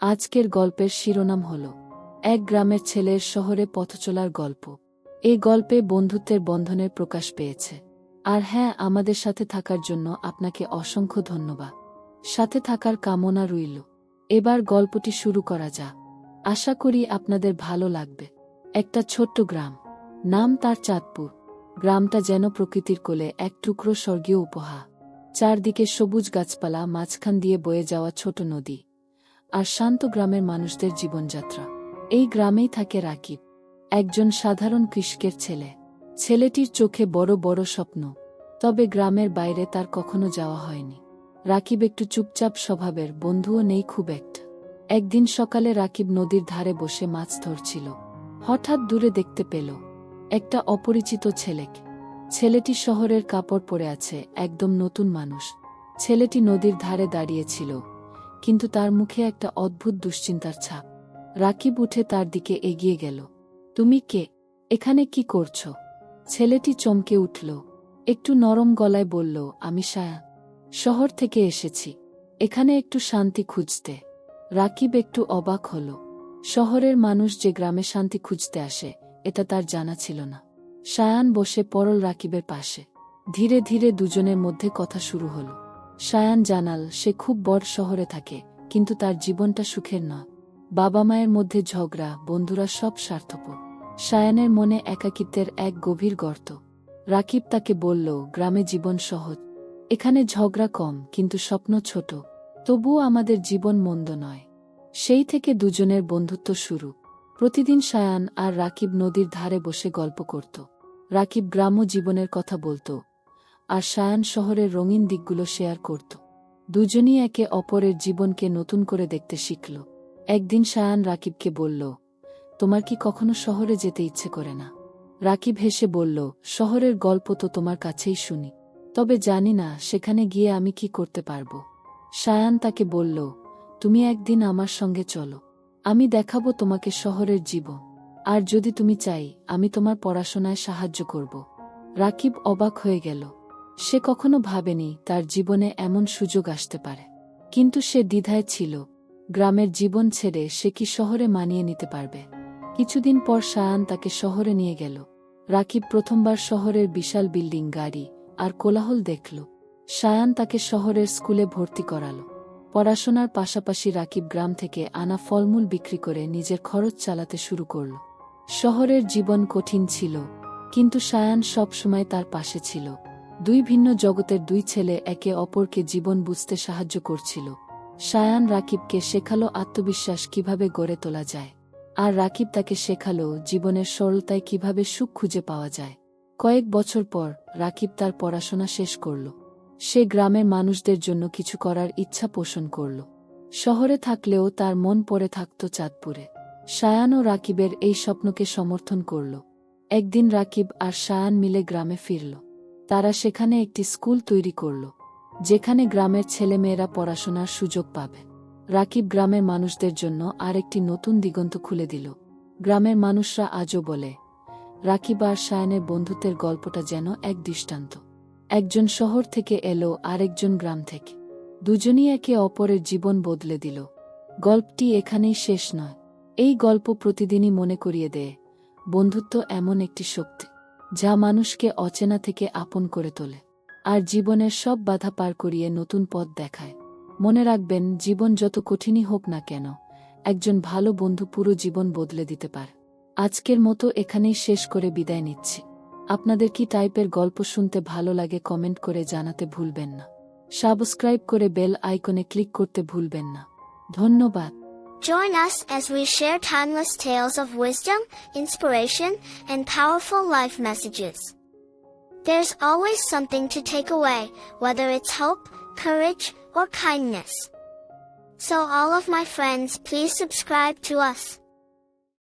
আজকের গল্পের শিরোনাম হল, এক গ্রামের ছেলের শহরে পথচলার গল্প। এই গল্পে বন্ধুত্বের বন্ধনের প্রকাশ পেয়েছে। আর হ্যাঁ আমাদের সাথে থাকার জন্য আপনাকে অসংখ্য ধন্যবাদ। সাথে থাকার কামনা রইল। এবার গল্পটি শুরু করা যা আশা করি আপনাদের ভালো লাগবে। একটা ছোট্ট গ্রাম। নাম তার চাঁদপুর। গ্রামটা যেন প্রকৃতির কোলে এক টুকরো স্বর্গীয় উপহা চারদিকে সবুজ গাছপালা মাঝখান দিয়ে বয়ে যাওয়া ছোট নদী। আর শান্ত গ্রামের মানুষদের জীবনযাত্রা। এই গ্রামেই থাকে রাকিব, একজন সাধারণ কৃষকের ছেলে। ছেলেটির চোখে বড় বড় স্বপ্ন, তবে গ্রামের বাইরে তার কখনো যাওয়া হয়নি। রাকিব একটু চুপচাপ স্বভাবের বন্ধুও নেই খুব একটা। একদিন সকালে রাকিব নদীর ধারে বসে মাছ ধরছিল। হঠাৎ দূরে দেখতে পেল, একটা অপরিচিত ছেলেকে। ছেলেটি শহরের কাপড় পরে আছে, একদম নতুন মানুষ। ছেলেটি নদীর ধারে দাঁড়িয়েছিল কিন্তু তার মুখে একটা অদ্ভুত দুশ্চিন্তার ছাপ। রাকিব উঠে তার দিকে এগিয়ে গেল। তুমি কে? এখানে কি করছ? ছেলেটি চমকে উঠল। একটু নরম গলায় বলল, আমি সায়া। শহর থেকে এসেছি। এখানে একটু শান্তি খুঁজতে। রাকিব একটু অবাক হল। শহরের মানুষ যে গ্রামে শান্তি খুঁজতে আসে, এটা তার জানা ছিল না। সায়ান বসে পরল রাকিবের পাশে। ধীরে ধীরে দুজনের মধ্যে কথা শুরু হল। সায়ান জানাল, সে খুব বড় শহরে থাকে, কিন্তু তার জীবনটা সুখের নয় বাবা মায়ের মধ্যে ঝগড়া, বন্ধুরা সব স্বার্থপর। সায়ানের মনে একাকিত্বের এক গভীর গর্ত। রাকিব তাকে বলল, গ্রামে জীবন সহজ। এখানে ঝগড়া কম, কিন্তু স্বপ্ন ছোট। তবুও আমাদের জীবন মন্দ নয়। সেই থেকে দুজনের বন্ধুত্ব শুরু। প্রতিদিন সায়ান আর রাকিব নদীর ধারে বসে গল্প করত। রাকিব গ্রাম্য জীবনের কথা বলত। আর সায়ান শহরের রঙিন দিকগুলো শেয়ার করত। দুজনই একে অপরের জীবনকে নতুন করে দেখতে শিখল। একদিন সায়ান রাকিবকে বলল, তোমার কি কখনো শহরে যেতে ইচ্ছে করে না? রাকিব হেসে বলল, শহরের গল্প তো তোমার কাছেই শুনি, তবে জানি না সেখানে গিয়ে আমি কি করতে পারব। সায়ান তাকে বলল, তুমি একদিন আমার সঙ্গে চলো, আমি দেখাবো তোমাকে শহরের জীবন, আর যদি তুমি চাই, আমি তোমার পড়াশোনায় সাহায্য করব। রাকিব অবাক হয়ে গেল সে কখনো ভাবেনি তার জীবনে এমন সুযোগ আসতে পারে। কিন্তু সে দ্বিধায় ছিল, গ্রামের জীবন ছেড়ে সে কি শহরে মানিয়ে নিতে পারবে? কিছুদিন পর সায়ান তাকে শহরে নিয়ে গেল। রাকিব প্রথমবার শহরের বিশাল বিল্ডিং, গাড়ি আর কোলাহল দেখল। সায়ান তাকে শহরের স্কুলে ভর্তি করালো। পড়াশোনার পাশাপাশি রাকিব গ্রাম থেকে আনা ফলমূল বিক্রি করে নিজের খরচ চালাতে শুরু করল। শহরের জীবন কঠিন ছিল, কিন্তু সায়ান সবসময় তার পাশে ছিল। দুই ভিন্ন জগতের দুই ছেলে একে অপরকে জীবন বুঝতে সাহায্য করছিল। সায়ান রাকিবকে শেখালো আত্মবিশ্বাস কীভাবে গড়ে তোলা যায়। আর রাকিব তাকে শেখালো জীবনের সরলতায় কীভাবে সুখ খুঁজে পাওয়া যায়। কয়েক বছর পর রাকিব তার পড়াশোনা শেষ করল। সে গ্রামের মানুষদের জন্য কিছু করার ইচ্ছা পোষণ করল। শহরে থাকলেও তার মন পড়ে থাকত চাঁদপুরে। সায়ান ও রাকিবের এই স্বপ্নকে সমর্থন করল। একদিন রাকিব আর সায়ান মিলে গ্রামে ফিরল। তারা সেখানে একটি স্কুল তৈরি করল, যেখানে গ্রামের ছেলেমেয়েরা পড়াশোনার সুযোগ পাবে। রাকিব গ্রামের মানুষদের জন্য আরেকটি নতুন দিগন্ত খুলে দিল। গ্রামের মানুষরা আজও বলে, রাকিব আর সায়ানের বন্ধুত্বের গল্পটা যেন এক দৃষ্টান্ত। একজন শহর থেকে এলো আরেকজন গ্রাম থেকে। দুজনই একে অপরের জীবন বদলে দিল। গল্পটি এখানেই শেষ নয়। এই গল্প প্রতিদিনই মনে করিয়ে দেয়, বন্ধুত্ব এমন একটি শক্তি। যা মানুষকে অচেনা থেকে আপন করে তোলে, আর জীবনের সব বাধা পার করিয়ে নতুন পথ দেখায়। মনে রাখবেন, জীবন যত কঠিনই হোক না কেন, একজন ভালো বন্ধু পুরো জীবন বদলে দিতে পারে। আজকের মতো এখানেই শেষ করে বিদায় নিচ্ছি। আপনাদের কি টাইপের গল্প শুনতে ভালো লাগে কমেন্ট করে জানাতে ভুলবেন না। সাবস্ক্রাইব করে বেল আইকনে ক্লিক করতে ভুলবেন না। ধন্যবাদ। Join us as we share timeless tales of wisdom, inspiration, and powerful life messages. There's always something to take away, whether it's hope, courage, or kindness. So all of my friends please subscribe to us.